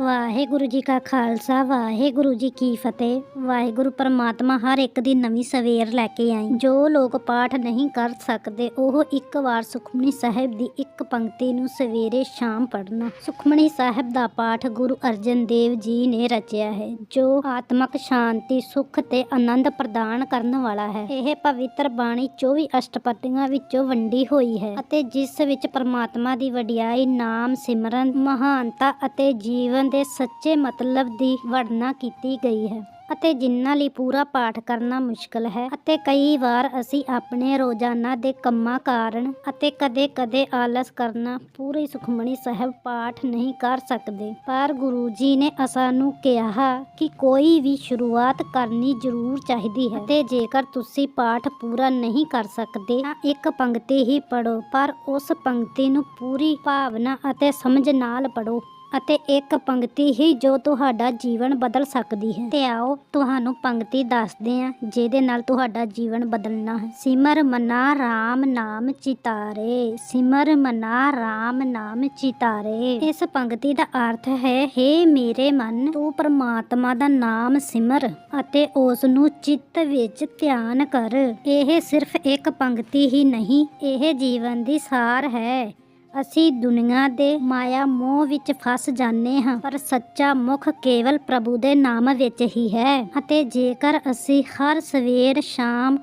ਵਾਹਿਗੁਰੂ ਜੀ ਕਾ ਖਾਲਸਾ, ਵਾਹਿਗੁਰੂ ਜੀ ਕੀ ਫਤਿਹ। ਵਾਹਿਗੁਰੂ ਪਰਮਾਤਮਾ ਹਰ ਇੱਕ ਦੀ ਨਵੀਂ ਸਵੇਰ ਲੈ ਕੇ ਆਈ। ਜੋ ਲੋਕ ਪਾਠ ਨਹੀਂ ਕਰ ਸਕਦੇ, ਉਹ ਇੱਕ ਵਾਰ ਸੁਖਮਨੀ ਸਾਹਿਬ ਦੀ ਇੱਕ ਪੰਕਤੀ ਨੂੰ ਸਵੇਰੇ ਸ਼ਾਮ ਪੜਨਾ ਸੁਖਮਨੀ ਸਾਹਿਬ ਦਾ ਪਾਠ ਗੁਰੂ ਅਰਜਨ ਦੇਵ ਜੀ ਨੇ ਰਚਿਆ ਹੈ, ਜੋ ਆਤਮਕ ਸ਼ਾਂਤੀ, ਸੁਖ ਤੇ ਆਨੰਦ ਪ੍ਰਦਾਨ ਕਰਨ ਵਾਲਾ ਹੈ। ਇਹ ਪਵਿੱਤਰ ਬਾਣੀ 24 ਅਸ਼ਟਪਦੀਆਂ ਵਿੱਚੋਂ ਵੰਡੀ ਹੋਈ ਹੈ ਅਤੇ ਜਿਸ ਵਿੱਚ ਪਰਮਾਤਮਾ ਦੀ ਵਡਿਆਈ, ਨਾਮ, ਸਿਮਰਨ, ਮਹਾਨਤਾ ਅਤੇ ਜੀਵਨ ਦੇ ਸੱਚੇ ਮਤਲਬ ਦੀ ਵਰਣਨਾ ਕੀਤੀ ਗਈ ਹੈ ਅਤੇ ਜਿਨ੍ਹਾਂ ਲਈ ਪੂਰਾ ਪਾਠ ਕਰਨਾ ਮੁਸ਼ਕਲ ਹੈ ਅਤੇ ਕਈ ਵਾਰ ਅਸੀਂ ਆਪਣੇ ਰੋਜ਼ਾਨਾ ਦੇ ਕੰਮਾਂ ਕਾਰਨ ਅਤੇ ਕਦੇ-ਕਦੇ ਆਲਸ ਕਰਨਾ ਪੂਰੀ ਸੁਖਮਣੀ ਸਾਹਿਬ ਪਾਠ ਨਹੀਂ ਕਰ ਸਕਦੇ। ਪਰ ਗੁਰੂ ਜੀ ਨੇ ਸਾਨੂੰ ਕਿਹਾ ਕਿ ਕੋਈ ਵੀ ਸ਼ੁਰੂਆਤ ਕਰਨੀ ਜ਼ਰੂਰ ਚਾਹੀਦੀ ਹੈ ਤੇ ਜੇਕਰ ਤੁਸੀਂ ਪਾਠ ਪੂਰਾ ਨਹੀਂ ਕਰ ਸਕਦੇ ਤਾਂ ਇੱਕ ਪੰਕਤੀ ਹੀ ਪੜੋ ਪਰ ਉਸ ਪੰਕਤੀ ਨੂੰ ਪੂਰੀ ਭਾਵਨਾ ਅਤੇ ਸਮਝ ਨਾਲ ਪੜੋ ਅਤੇ ਇੱਕ ਪੰਕਤੀ ਹੀ ਜੋ ਤੁਹਾਡਾ ਜੀਵਨ ਬਦਲ ਸਕਦੀ ਹੈ। ਤੇ ਆਓ ਤੁਹਾਨੂੰ ਪੰਕਤੀ ਦੱਸਦੇ ਹਾਂ, ਜਿਹਦੇ ਨਾਲ ਤੁਹਾਡਾ ਜੀਵਨ ਬਦਲਣਾ ਹੈ। ਸਿਮਰ ਮਨਾ RAM ਨਾਮ ਚਿਤਾਰੇ, ਸਿਮਰ ਮਨਾ RAM ਨਾਮ ਚਿਤਾਰੇ। ਇਸ ਪੰਕਤੀ ਦਾ ਅਰਥ ਹੈ हे ਮੇਰੇ ਮਨ, ਤੂੰ ਪ੍ਰਮਾਤਮਾ ਦਾ ਨਾਮ ਸਿਮਰ ਅਤੇ ਉਸ ਨੂੰ ਚਿੱਤ ਵਿੱਚ ਧਿਆਨ ਕਰ। ਇਹ ਸਿਰਫ ਇੱਕ ਪੰਕਤੀ ਹੀ ਨਹੀਂ, ਇਹ ਜੀਵਨ ਦੀ ਸਾਰ ਹੈ। ਅਸੀਂ ਦੁਨੀਆ ਦੇ ਮਾਇਆ ਮੋਹ ਵਿੱਚ ਫਸ ਜਾਂਦੇ ਹਾਂ, ਪਰ ਸੱਚਾ ਮੁਖ ਕੇਵਲ ਪ੍ਰਭੂ ਦੇ ਨਾਮ ਵਿੱਚ ਹੀ ਹੈ। ਅਤੇ ਜੇਕਰ ਅਸੀਂ ਹਰ ਸਵੇਰ, ਸ਼ਾਮ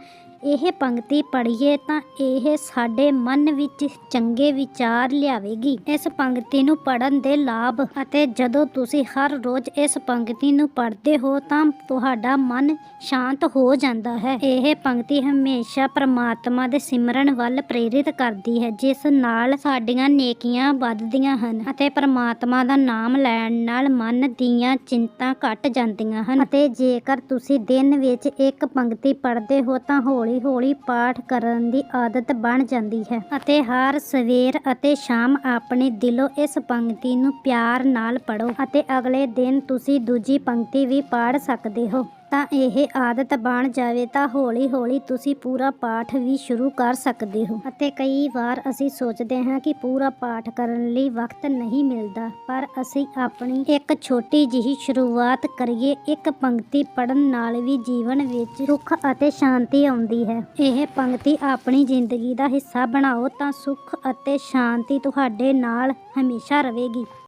ਇਹ ਪੰਕਤੀ ਪੜ੍ਹੀਏ ਤਾਂ ਇਹ ਸਾਡੇ ਮਨ ਵਿੱਚ ਚੰਗੇ ਵਿਚਾਰ ਲਿਆਵੇਗੀ। ਇਸ ਪੰਕਤੀ ਨੂੰ ਪੜਨ ਦੇ ਲਾਭ ਅਤੇ ਜਦੋਂ ਤੁਸੀਂ ਹਰ ਰੋਜ਼ ਇਸ ਪੰਕਤੀ ਨੂੰ ਪੜ੍ਹਦੇ ਹੋ ਤਾਂ ਤੁਹਾਡਾ ਮਨ ਸ਼ਾਂਤ ਹੋ ਜਾਂਦਾ ਹੈ। ਇਹ ਪੰਕਤੀ ਹਮੇਸ਼ਾ ਪ੍ਰਮਾਤਮਾ ਦੇ ਸਿਮਰਨ ਵੱਲ ਪ੍ਰੇਰਿਤ ਕਰਦੀ ਹੈ, ਜਿਸ ਨਾਲ ਸਾਡੀਆਂ ਨੇਕੀਆਂ ਵੱਧਦੀਆਂ ਹਨ ਅਤੇ ਪ੍ਰਮਾਤਮਾ ਦਾ ਨਾਮ ਲੈਣ ਨਾਲ ਮਨ ਦੀਆਂ ਚਿੰਤਾ ਘਟ ਜਾਂਦੀਆਂ ਹਨ। ਅਤੇ ਜੇਕਰ ਤੁਸੀਂ ਦਿਨ ਵਿੱਚ ਇੱਕ ਪੰਕਤੀ ਪੜ੍ਹਦੇ ਹੋ ਤਾਂ ਹੌਲੀ ਹੌਲੀ ਪਾਠ ਕਰਨ ਦੀ ਆਦਤ ਬਣ ਜਾਂਦੀ ਹੈ ਅਤੇ ਹਰ ਸਵੇਰ ਅਤੇ ਸ਼ਾਮ ਆਪਣੇ ਦਿਲੋਂ ਇਸ ਪੰਕਤੀ ਨੂੰ ਪਿਆਰ ਨਾਲ ਪੜੋ ਅਤੇ ਅਗਲੇ ਦਿਨ ਤੁਸੀਂ ਦੂਜੀ ਪੰਕਤੀ ਵੀ ਪੜ੍ਹ ਸਕਦੇ ਹੋ। ਤਾਂ ਇਹ ਆਦਤ ਬਣ ਜਾਵੇ ਤਾਂ ਹੌਲੀ ਹੌਲੀ ਤੁਸੀਂ ਪੂਰਾ ਪਾਠ ਵੀ ਸ਼ੁਰੂ ਕਰ ਸਕਦੇ ਹੋ। ਅਤੇ ਕਈ ਵਾਰ ਅਸੀਂ ਸੋਚਦੇ ਹਾਂ ਕਿ ਪੂਰਾ ਪਾਠ ਕਰਨ ਲਈ ਵਕਤ ਨਹੀਂ ਮਿਲਦਾ, ਪਰ ਅਸੀਂ ਆਪਣੀ ਇੱਕ ਛੋਟੀ ਜਿਹੀ ਸ਼ੁਰੂਆਤ ਕਰੀਏ। ਇੱਕ ਪੰਕਤੀ ਪੜਨ ਨਾਲ ਵੀ ਜੀਵਨ ਵਿੱਚ ਸੁੱਖ ਅਤੇ ਸ਼ਾਂਤੀ ਆਉਂਦੀ ਹੈ। ਇਹ ਪੰਕਤੀ ਆਪਣੀ ਜ਼ਿੰਦਗੀ ਦਾ ਹਿੱਸਾ ਬਣਾਓ ਤਾਂ ਸੁੱਖ ਅਤੇ ਸ਼ਾਂਤੀ ਤੁਹਾਡੇ ਨਾਲ ਹਮੇਸ਼ਾ ਰਹੇਗੀ।